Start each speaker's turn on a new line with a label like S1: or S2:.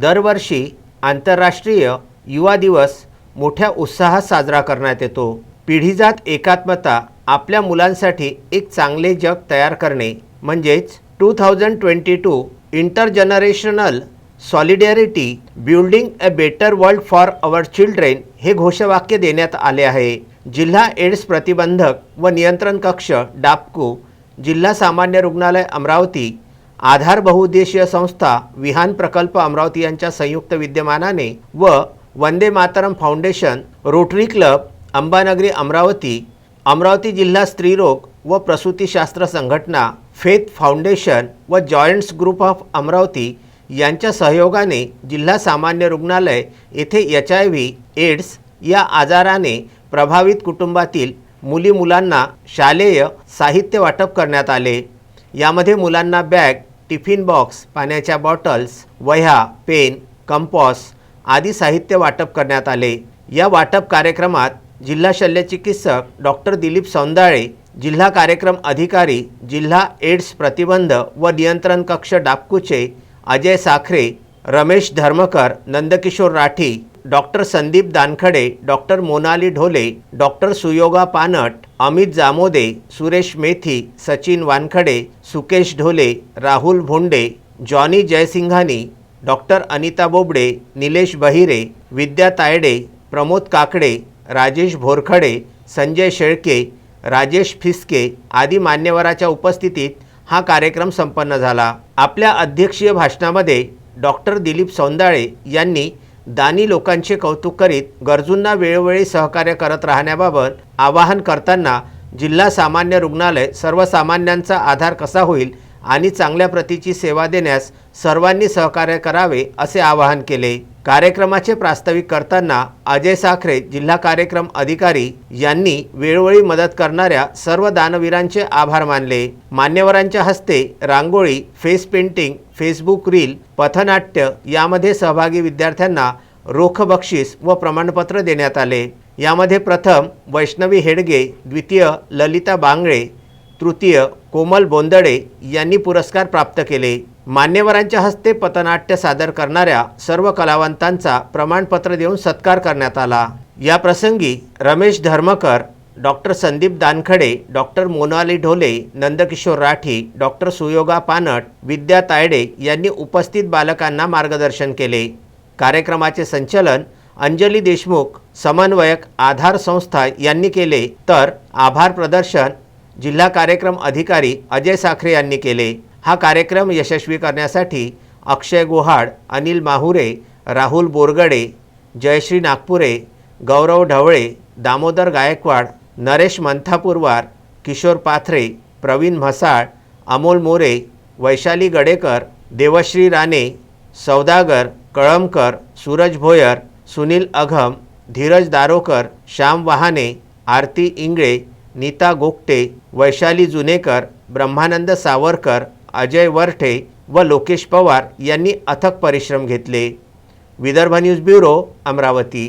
S1: दरवर्षी आंतरराष्ट्रीय युवा दिवस मोठ्या उत्साहात साजरा करण्यात येतो. पिढीजात एकात्मता आपल्या मुलांसाठी एक चांगले जग तयार करणे म्हणजेच two thousand twenty two intergenerational solidarity building a better world for our children हे घोषवाक्य देण्यात आले आहे. जिल्हा एड्स प्रतिबंधक व नियंत्रण कक्ष डापकू जिल्हा सामान्य रुग्णालय अमरावती आधार बहुउद्देशीय संस्था विहान प्रकल्प अमरावती यांच्या संयुक्त विद्यमानाने व Vande Mataram foundation rotary club Ambanagari Amravati Amravati जिल्हा स्त्रीरोग व प्रसूतीशास्त्र संघटना फेथ फाउंडेशन व जॉईंट्स ग्रुप ऑफ अमरावती यांच्या सहयोगाने जिल्हा सामान्य रुग्णालय येथे एच आय व्ही एड्स या आजाराने प्रभावित कुटुंबातील मुली मुलांना शालेय साहित्य वाटप करण्यात आले. यामध्ये मुलांना बॅग टिफिन बॉक्स पाण्याच्या बॉटल्स वह्या पेन कंपॉस आदी साहित्य वाटप करण्यात आले. या वाटप कार्यक्रमात जिल्हा शल्यचिकित्सक डॉक्टर दिलीप सौंदाळे जिल्हा कार्यक्रम अधिकारी जिल्हा एड्स प्रतिबंध व नियंत्रण कक्ष डापकुचे Ajay Sakhare Ramesh Dharmakar Nandkishor Rathi doctor Sandeep Dankhade doctor Monali Dhole doctor Suyoga Panat Amit Jamode Suresh Methi Sachin Wankhede Sukesh Dhole Rahul Bhonde Johnny Jaisinghani doctor Anita Bobde Nilesh Bahire Vidya Tayde Pramod Kakade Rajesh भोरखडे Sanjay Shelke Rajesh Fiske आदी मान्यवराच्या उपस्थितीत हा कार्यक्रम संपन्न झाला. आपल्या अध्यक्षीय भाषणामध्ये doctor Dilip सौंदाळे यांनी दानी लोकांचे कौतुक करीत गरजूंना वेळोवेळी सहकार्य करत राहण्याबाबत आवाहन करताना जिल्हा सामान्य रुग्णालय सर्वसामान्यांचा आधार कसा होईल आणि चांगल्या प्रतीची सेवा देण्यास सर्वांनी सहकार्य करावे असे आवाहन केले. कार्यक्रमाचे प्रास्ताविक करताना अजय साखरे जिल्हा कार्यक्रम अधिकारी यांनी वेळोवेळी मदत करणाऱ्या सर्व दानवीरांचे आभार मानले. मान्यवरांच्या हस्ते rangoli face painting Facebook reel पथनाट्य यामध्ये सहभागी विद्यार्थ्यांना रोख बक्षीस व प्रमाणपत्र देण्यात आले. यामध्ये प्रथम वैष्णवी हेडगे द्वितीय ललिता बांगळे तृतीय कोमल बोंदडे यांनी पुरस्कार प्राप्त केले. मान्यवरांच्या हस्ते पथनाट्य सादर करणाऱ्या सर्व कलावंतांचा प्रमाणपत्र देऊन सत्कार करण्यात आला. या प्रसंगी Ramesh Dharmakar doctor Sandeep Dankhade doctor Monali Dhole Nandkishor Rathi doctor Suyoga Panat Vidya Tayde यांनी उपस्थित बालकांना मार्गदर्शन केले. कार्यक्रमाचे संचलन अंजली देशमुख समन्वयक आधार संस्था यांनी केले. तर आभार प्रदर्शन जिल्हा कार्यक्रम अधिकारी अजय साखरे यांनी केले. हा कार्यक्रम यशस्वी करण्यासाठी अक्षय गोहाड अनिल माहुरे राहुल बोरगडे जयश्री नागपुरे गौरव ढवळे दामोदर गायकवाड नरेश मंथापूरवार किशोर पाथरे प्रवीण म्हसाळ अमोल मोरे वैशाली गडेकर देवश्री राणे सौदागर कळमकर सूरज भोयर सुनील अघम धीरज दारोकर श्याम वहाने आरती इंगळे नीता गोगटे वैशाली जुनेकर ब्रह्मानंद सावरकर अजय वरठे व लोकेश पवार यांनी अथक परिश्रम घेतले. Vidarbha news bureau Amravati.